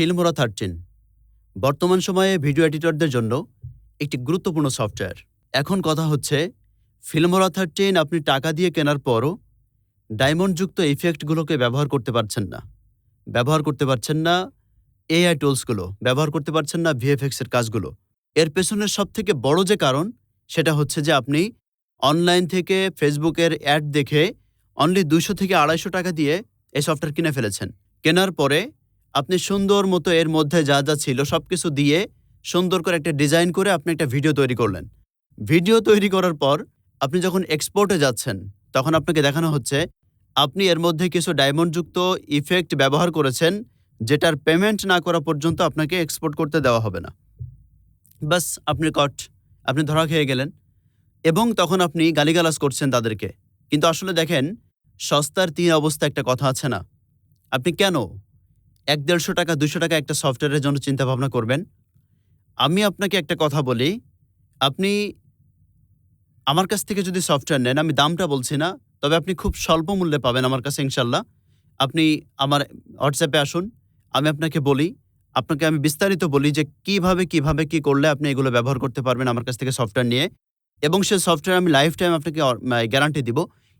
Filmora thirteen. বর্তমান সময়ে video এডিটরদের জন্য একটি গুরুত্বপূর্ণ সফটওয়্যার। এখন কথা হচ্ছে, ফিল্মোরা থার্টিন আপনি টাকা দিয়ে কেনার পরও ডায়মন্ডযুক্ত ইফেক্টগুলোকে ব্যবহার করতে পারছেন না। ব্যবহার করতে পারছেন না এআই টুলসগুলো, ব্যবহার করতে পারছেন না ভিএফএক্সের কাজগুলো। এর পেছনের সব থেকে বড় যে কারণ, সেটা হচ্ছে যে আপনি অনলাইন থেকে ফেসবুকের অ্যাড দেখে অনলি দুশো থেকে আড়াইশো টাকা দিয়ে এই সফটওয়্যার কিনে ফেলেছেন। কেনার পরে আপনি সুন্দর মতো এর মধ্যে যা যা ছিল সব কিছু দিয়ে সুন্দর করে একটা ডিজাইন করে আপনি একটা ভিডিও তৈরি করলেন। ভিডিও তৈরি করার পর আপনি যখন এক্সপোর্টে যাচ্ছেন, তখন আপনাকে দেখানো হচ্ছে, আপনি এর মধ্যে কিছু ডায়মন্ডযুক্ত ইফেক্ট ব্যবহার করেছেন, যেটার পেমেন্ট না করা পর্যন্ত আপনাকে এক্সপোর্ট করতে দেওয়া হবে না। বাস আপনি কট আপনি ধরা খেয়ে গেলেন। এবং তখন আপনি গালিগালাজ করছেন তাদেরকে। কিন্তু আসলে দেখেন, সস্তার তিন অবস্থা একটা কথা আছে না। আপনি কেন এক দেড়শো টাকা দুশো টাকা একটা সফটওয়্যারের জন্য চিন্তা ভাবনা করবেন। আমি আপনাকে একটা কথা বলি। আপনি আমার কাছ থেকে যদি সফটওয়্যার নেন, আমি দামটা বলছি না, তবে আপনি খুব স্বল্প মূল্যে পাবেন আমার কাছে, ইনশাল্লাহ। আপনি আমার হোয়াটসঅ্যাপে আসুন, আমি আপনাকে বলি। আপনাকে আমি বিস্তারিত বলি যে কীভাবে কীভাবে, কি করলে আপনি এগুলো ব্যবহার করতে পারবেন আমার কাছ থেকে সফটওয়্যার নিয়ে। এবং সে সফটওয়্যার আমি লাইফ টাইম আপনাকে গ্যারান্টি দিব।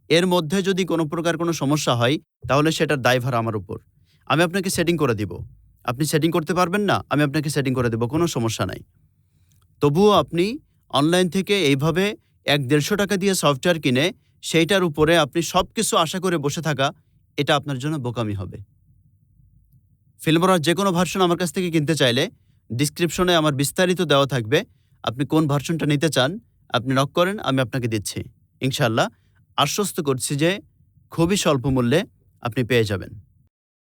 এর মধ্যে যদি কোনো প্রকার কোনো সমস্যা হয়, তাহলে সেটার দায়ভার আমার উপর। আমি আপনাকে সেটিং করে দিব। আপনি সেটিং করতে পারবেন না, আমি আপনাকে সেটিং করে দেব, কোনো সমস্যা নাই। তবুও আপনি অনলাইন থেকে এইভাবে এক দেড়শো টাকা দিয়ে সফটওয়্যার কিনে সেইটার উপরে আপনি সব কিছু আশা করে বসে থাকা, এটা আপনার জন্য বোকামি হবে। ফিল্মরার যে কোনো ভার্সন আমার কাছ থেকে কিনতে চাইলে ডিসক্রিপশনে আমার বিস্তারিত দেওয়া থাকবে, আপনি কোন ভার্সনটা নিতে চান, আপনি নক করেন, আমি আপনাকে দিচ্ছি। ইনশাল্লাহ আশ্বস্ত করছি যে খুবই স্বল্প মূল্যে আপনি পেয়ে যাবেন।